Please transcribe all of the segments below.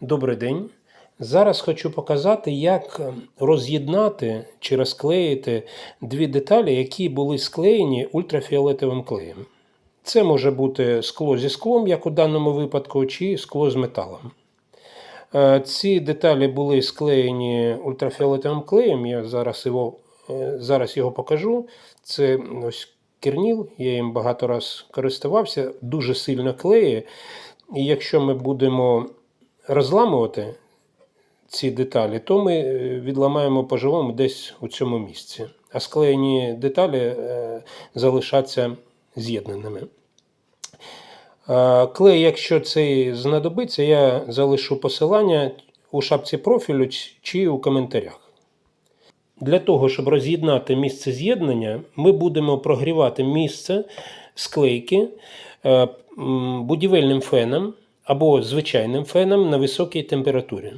Добрий день. Зараз хочу показати, як роз'єднати чи розклеїти дві деталі, які були склеєні ультрафіолетовим клеєм. Це може бути скло зі склом, як у даному випадку, чи скло з металом. Е, Ці деталі були склеєні ультрафіолетовим клеєм. Я зараз його, е, зараз його покажу. Це ось керніл, я їм багато раз користувався, дуже сильно клеє. І якщо ми будемо розламувати ці деталі, то ми е, відламаємо по-живому десь у цьому місці. А склеєні деталі е, залишаться з'єднаними. Клей, якщо цей знадобиться, я залишу посилання у шапці профілю чи у коментарях. Для того, щоб роз'єднати місце з'єднання, ми будемо прогрівати місце склейки е, будівельним феном або звичайним феном на високій температурі.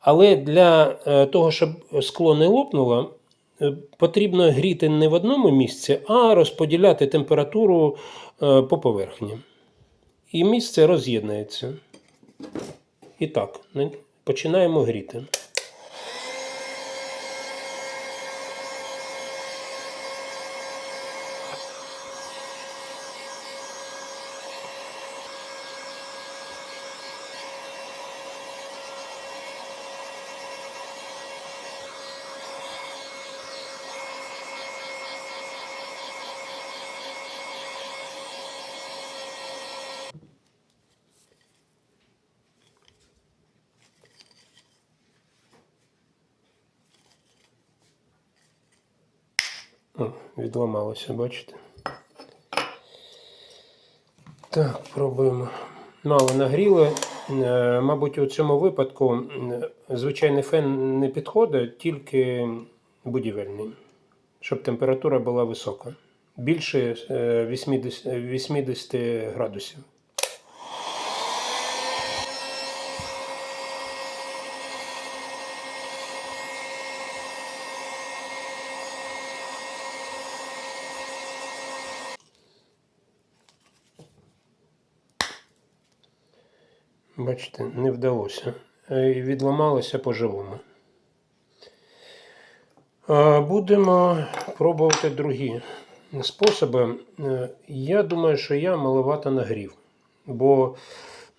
Але для е, того, щоб скло не лопнуло, е, потрібно гріти не в одному місці, а розподіляти температуру е, по поверхні. І місце роз'єднується. І так, починаємо гріти. О, відламалося, бачите? Так, пробуємо. Мало нагріли. Е, Мабуть, у цьому випадку звичайний фен не підходить, тільки будівельний, щоб температура була висока. Більше е, 80, 80 градусів. Бачите, не вдалося. Е, відламалося по-живому. Будемо пробувати другі способи. Е, Я думаю, що я маловато нагрів, бо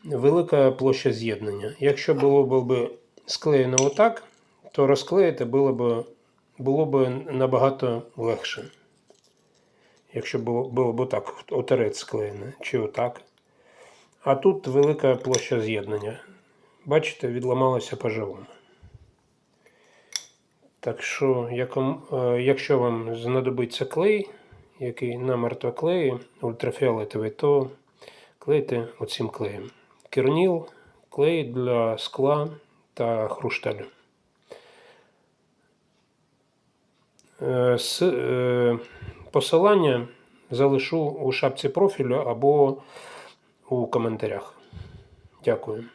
велика площа з'єднання. Якщо було б склеєно отак, то розклеїти було б, було б набагато легше. Якщо було, б отак, отерець склеєне, чи отак. А тут велика площа з'єднання. Бачите, відламалося по-живому. Так що, е, якщо вам знадобиться клей, який намертво клеї, ультрафіолетовий, то клейте оцим клеєм. Керніл, клей для скла та хрусталю. Е, е, Посилання залишу у шапці профілю або у коментарях. Дякую.